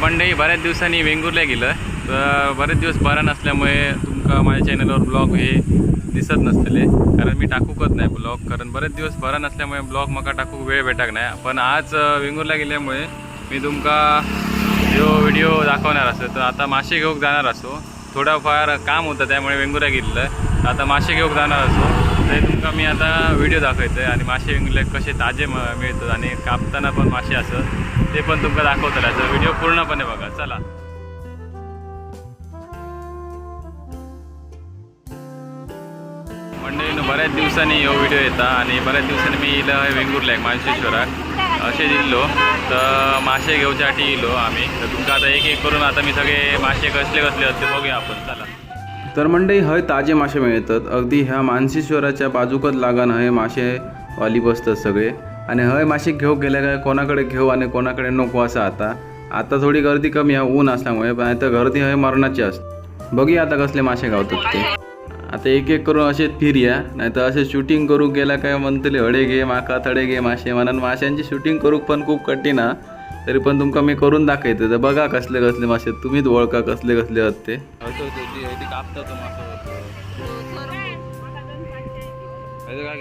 मंडई बऱ्याच दिवसांनी वेंगुर्ला गेलं. तर बरेच दिवस बरा नसल्यामुळे तुमका माझ्या चॅनलवर ब्लॉग हे दिसत नसतले कारण मी टाकूकच नाही ब्लॉग कारण बरेच दिवस बरा नसल्यामुळे ब्लॉग मका टाकूक वेळ भेटाक नाही. पण आज अं, वेंगुर्ला गेल्यामुळे मी तुमका जो व्हिडिओ दाखवणार असो तर आता मासे घेऊक जाणार असो थोडाफार काम होतं त्यामुळे वेंगुर्ला गेलेलं. आता मासे घेऊक जाणार असो ते तुमका मी आता व्हिडिओ दाखवतोय. आणि मासे वेंगुर्ले कसे ताजे म- मिळतात आणि कापताना पण मासे असत ते पण तुमका दाखवतो तर व्हिडिओ पूर्णपणे बघा. चला. मंडळीनं बऱ्याच दिवसांनी हो व्हिडिओ येता आणि बऱ्याच दिवसांनी मी इला वेंगुर्ला एक मानशेश्वराक असे दिलो तर मासे घेऊच्यासाठी येलो आम्ही. तर तुमका आता एक एक करून आता मी सगळे मासे कसले कसले असते बघूया आपण. चला. तर मंडई हय ताजे मासे मिळतात. अगदी ह्या मानसेश्वराच्या बाजूकच लागान हय मासे वाली बसतात सगळे. आणि हय मासे घेऊक गेले काय कोणाकडे घेऊ आणि कोणाकडे नको असं आता आता थोडी गर्दी कमी आहे ऊन असल्यामुळे पण आता गर्दी हय मरणाची असते बघूया आता कसले मासे गावतात ते आता एक एक करून असेच फिरया नाही तर असे शूटिंग करू गेला काय म्हणतले हडे घे माका थडे घे मासे म्हणून माशांची शूटिंग करूक पण खूप कठीण हा तरी पण तुमका मी करून दाखवते तर बघा कसले कसले मासे तुम्हीच ओळखा कसले कसले आहेत ते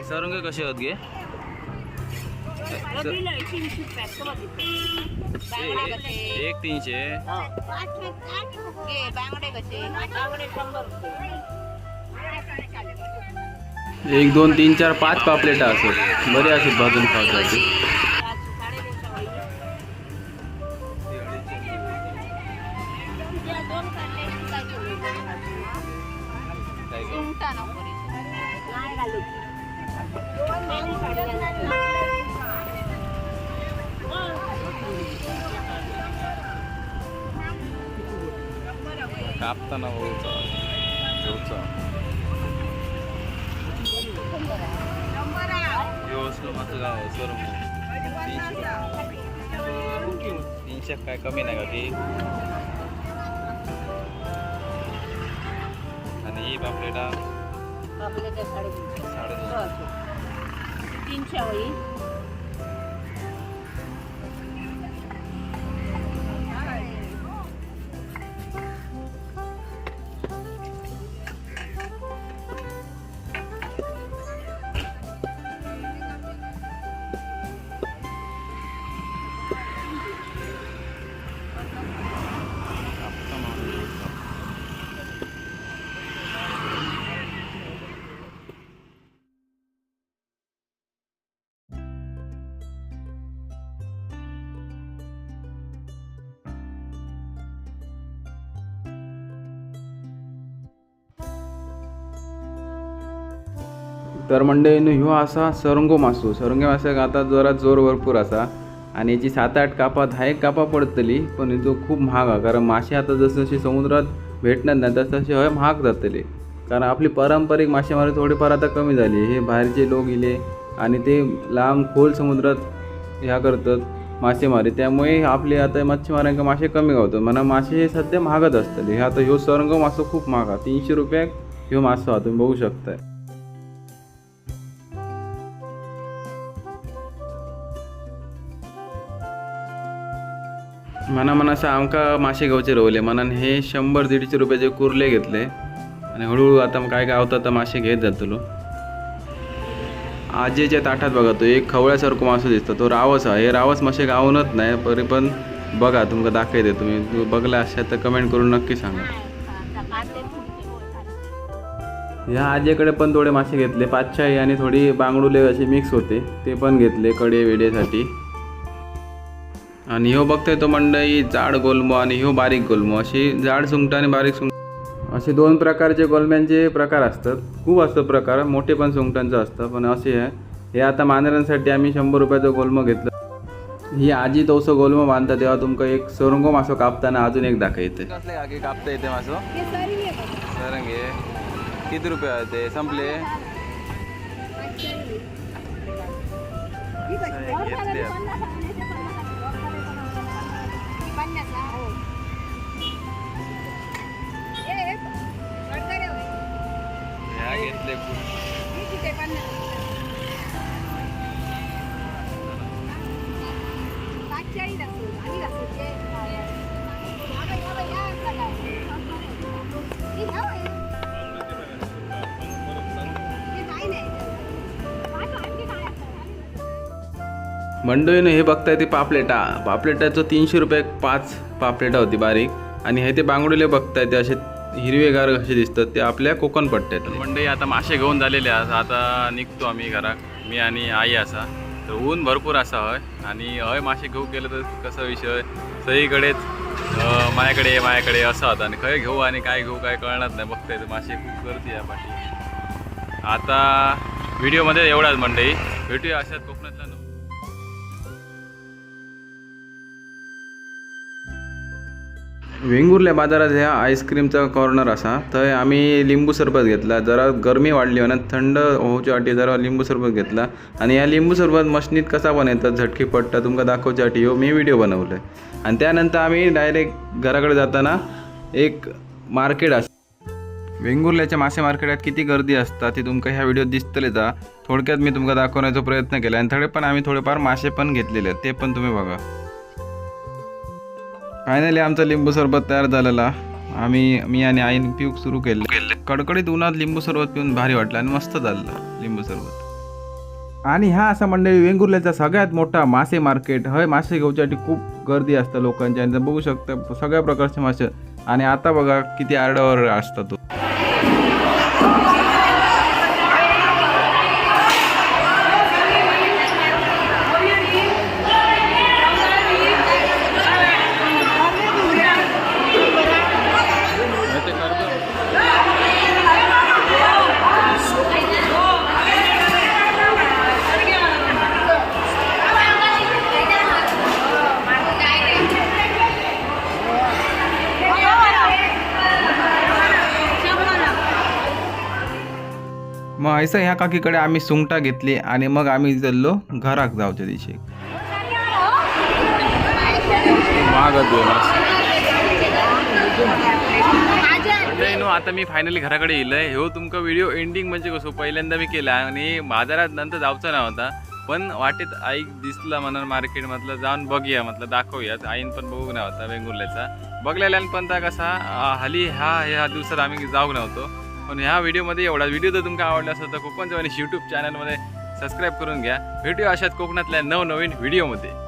सरंग कसे आहेत गे एक तीनशे एक दोन तीन चार पाच पापलेटा असत बरे असत भाजून खावसाठी कापताना होऊचा घेऊचा माझं गाव सर तीनशे. काय कमी नाही का की आणि ही पापलेटा साडेतीनशे तीनशे होईल तर मंडळीनं ह्यो असा सरंगो मासो. सरंगे मास्याक आता जरा जोर भरपूर असा आणि याची सात आठ कापा दहा एक कापा पडतली पण तो खूप महाग हा कारण मासे आता जसं जसे समुद्रात भेटणार नाही तसं तसे हय महाग जातले. कारण आपली पारंपरिक मासेमारी थोडीफार आता कमी झाली हे बाहेरचे लोक इले आणि ते लांब खोल समुद्रात ह्या करतात मासेमारी. त्यामुळे आपले आता मच्छीमारांका मासे कमी गावतात. म्हणा मासे हे सध्या महागच असतले. हे आता ह्यो सरंग मासो खूप महाग हा तीनशे रुपयाक ह्यो मासो हा तुम्ही बघू शकताय. म्हणा मनासा आमका मासे गावचे रवले. म्हणान हे शंभर दीडशे रुपयाचे कुर्ले घेतले. आणि हळूहळू आता काय गावता तर मासे घेत जातलो. आजेच्या ताटात बघा तो एक खवळ्यासारखं मासो दिसतो. तो रावस हा हे रावस मासे गावनच नाही तरी पण बघा तुमका दाखवते तुम्ही. बघला असाल तर कमेंट करून नक्की सांगा. ह्या आजेकडे पण थोडे मासे घेतले. पाचशाही आणि थोडी बांगडुले असे मिक्स होते. ते पण घेतले कडे वेडेसाठी. आणि ह्यो बघतोय तो मंडई जाड गोलमो आणि ह्यो बारीक गोलमो. अशी जाड सुंगटं आणि बारीक सुंगट. असे दोन प्रकारचे गोलम्यांचे प्रकार असतात. खूप असतं प्रकार मोठे पण सुंगटांचं असतं पण असे आहे. हे आता मांजरांसाठी आम्ही शंभर रुपयाचं गोलमो घेतलं. ही आजी तोसो गोलमो बांधता तेव्हा तुमका एक सरंगो मासो कापताना अजून एक दाखवते कापता येते मासो? सरंगे किती रुपये आहे ते? संपले? घेतले. घेतले मंडळीनं हे बघताय ते पापलेटा. पापलेटाचं तीनशे रुपये पाच पापलेटा होती बारीक. आणि हे ते बांगडुले बघताय ते असे हिरवेगार कसे दिसतात ते आपल्या कोकण पट्ट्यात मंडई आता मासे घेऊन झालेले आसा आता निघतो आम्ही घरात. मी आणि आई असा. तर ऊन भरपूर असा हय. आणि हय मासे घेऊ गेलं तर कसा विषय सगळीकडेच माझ्याकडे माझ्याकडे असं होतं. आणि खय घेऊ आणि काय घेऊ काय कळणार नाही. बघताय मासे खूप गर्दी आहे पाठी आता व्हिडिओमध्ये एवढाच मंडई. भेटूया अशाच कोकणातल्या वेंगुर्ल्या बाजारात ह्या आईस्क्रीमचा कॉर्नर असा. थंय आम्ही लिंबू सरबत घेतला. जरा गरमी वाढली ना थंड होऊच्या वाटी जरा लिंबू सरबत घेतला. आणि या लिंबू सरबत मशनीत कसा बनवतात झटकी पट्टा तुमका दाखवच्या वाटी हो मी व्हिडिओ बनवलं आणि त्यानंतर आम्ही डायरेक्ट घराकडे जाताना एक मार्केट असं वेंगुर्ल्याच्या मासे मार्केटात किती गर्दी असता ती तुमका ह्या व्हिडिओत दिसतले जा थोडक्यात मी तुमका दाखवण्याचा प्रयत्न केला. आणि थोडे पण आम्ही थोडेफार मासे पण घेतलेले ते पण तुम्ही बघा. फायनली आमचा लिंबू सरबत तयार झालेला. आम्ही मी आणि आईन पिऊक सुरू केले. कडकडीत उन्हात लिंबू सरबत पिऊन भारी वाटलं आणि मस्त झालं लिंबू सरबत. आणि हा असा मंडळी वेंगुर्ल्याचा सगळ्यात मोठा मासे मार्केट. हय मासे घेऊच्यासाठी खूप गर्दी असतं लोकांची. आणि बघू शकता सगळ्या प्रकारचे मासे. आणि आता बघा किती आरडावर असतात तो. मग ह्या काकीकडे आम्ही सुंगटा घेतली आणि मग आम्ही चाललो घराक जाऊच्या दिवशी. आता मी फायनली घराकडे येईलय हो तुमका व्हिडिओ एंडिंग म्हणजे कसो पहिल्यांदा मी केला आणि बाजारात नंतर जाऊचा नव्हता पण वाटेत आई दिसला म्हणून मार्केटमधलं जाऊन बघूया म्हटलं दाखवूया आईन पण बघू नव्हता वेंगुर्ल्याचा बघलेल्यान पण त्या कसा अं, हली ह्या ह्या दिवसात आम्ही जाऊ नव्हतो. पण ह्या व्हिडिओमध्ये एवढा व्हिडिओ जर तुमका आवडला असेल तर कोकण आणि यूट्यूब चॅनलमध्ये सबस्क्राईब करून घ्या. व्हिडिओ अशाच कोकणातल्या नवनवीन व्हिडिओमध्ये.